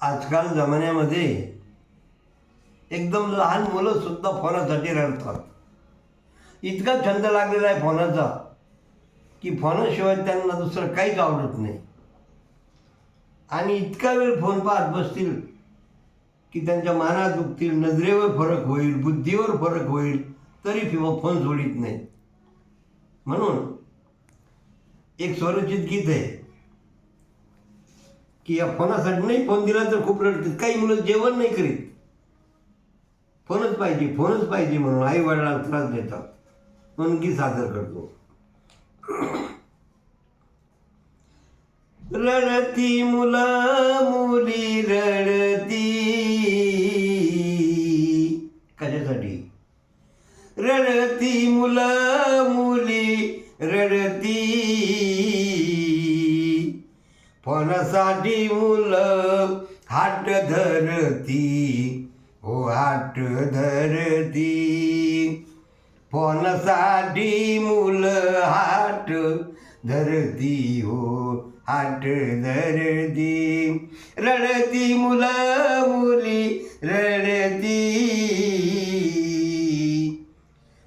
आजकाल जमान्यामध्ये एकदम लहान मुलंसुद्धा फोनासाठी रडतात. इतका छंद लागलेला आहे फोनाचा की फोनाशिवाय त्यांना दुसरं काहीच आवडत नाही. आणि इतका वेळ फोन पाहत बसतील की त्यांच्या मानात दुखतील नजरेवर फरक होईल बुद्धीवर फरक होईल तरी किंवा फोन सोडित नाही. म्हणून एक स्वरचित गीत आहे. की या फोनासाठी नाही फोन दिला तर खूप रडतात काही मुलं जेवण नाही करीत. फोनच पाहिजे फोनच पाहिजे म्हणून आई वडिलांना त्रास देतात. म्हणून की सादर करतो. रडती मुला मुली रडती. कशासाठी? रडती मुलं मुली रडती. फणसाठी मुलं हाट धरती. हो हाट धरती. फणसाठी मुलं हाट धरती. हो हाट धरती. रडती मुलं मुली रडती.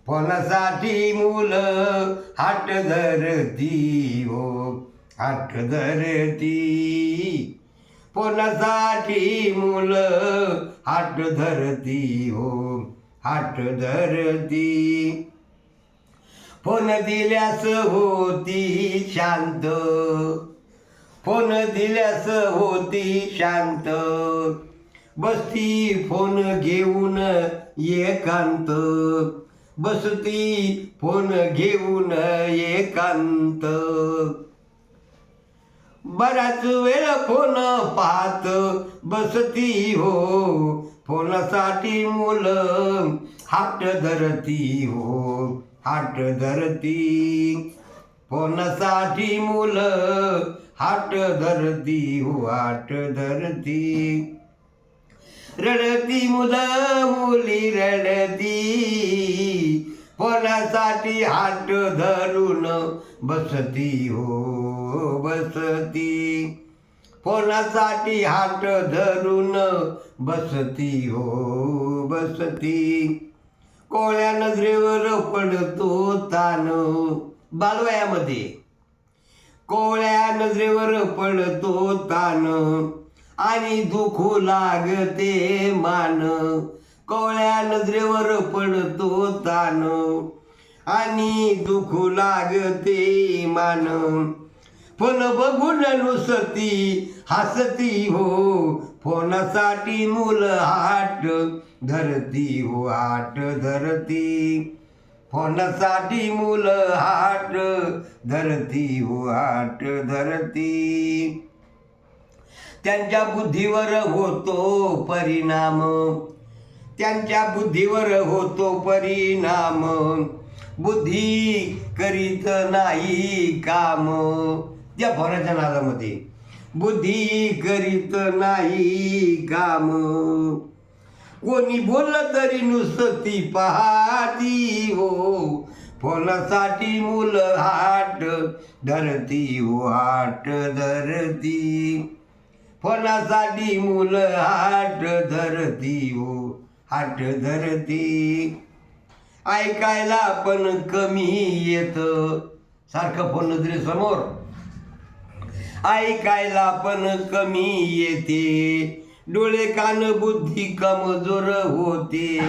फणसाठी मुलं हाट धरती. हो हाट धरती पोलासाठी मुलं हाट धरती हो हाट धरती फोन दिल्यास होती शांत फोन दिल्यास होती शांत. बसती फोन घेऊन एकांत बसती फोन घेऊन एकांत. बराच वेळ फोन पाहत बसती हो. फोनसाठी मुलं हाट धरती हो. हाट धरती. फोनसाठी मुलं हाट धरती हो. हाट धरती. रडती मुलं मुली रडती. कोणासाठी हाट धरून बसती हो बसती? कोणासाठी हाट धरून बसती हो बसती? कोळ्या नजरेवर पडतो तान बालवयामध्ये. कोळ्या नजरेवर पडतो तान आणि दुखू लागते मान. कोळ्या नजरेवर पडतो तान आणि दुखू लागते मान. फोन बघून नुसती हसती हो. फोनासाठी मुलं हाट धरती हो हाट धरती. फोनासाठी मुलं हाट धरती हो हाट धरती. त्यांच्या बुद्धीवर होतो परिणाम. त्यांच्या बुद्धीवर होतो परिणाम. बुद्धी करीत नाही काम. त्या फोनाच्या नादामध्ये. बुद्धी करीत नाही काम. कोणी बोललं तरी नुसती पाहती हो. फोनासाठी मुलं हाट धरती हो हाट धरती. फोनासाठी मुलं हाट धरती हो. हाट धरती ऐकायला पण कमी येत. सारखं फोन नजरे समोर ऐकायला पण कमी येते. डोळे कान बुद्धी कमजोर होते.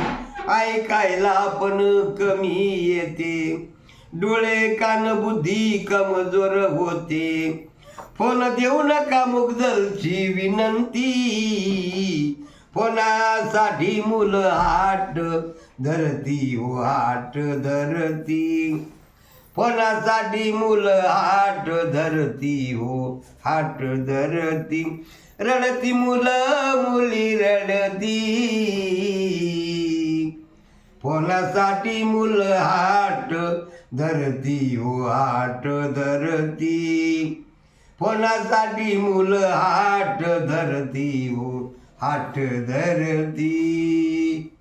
ऐकायला पण कमी येते. डोळे कान बुद्धी कमजोर होते. फोन देऊ नका मुगदलची विनंती. कोणासाठी मुलं हाट? धरती हो हाट धरती. कोणासाठी मुलं हाट? धरती हो हाट धरती. रडती मुलं मुली रडती. कोणासाठी मुलं हाट? धरती हो हाट धरती. कोणासाठी मुलं हाट? धरती हो આઠ ધરતી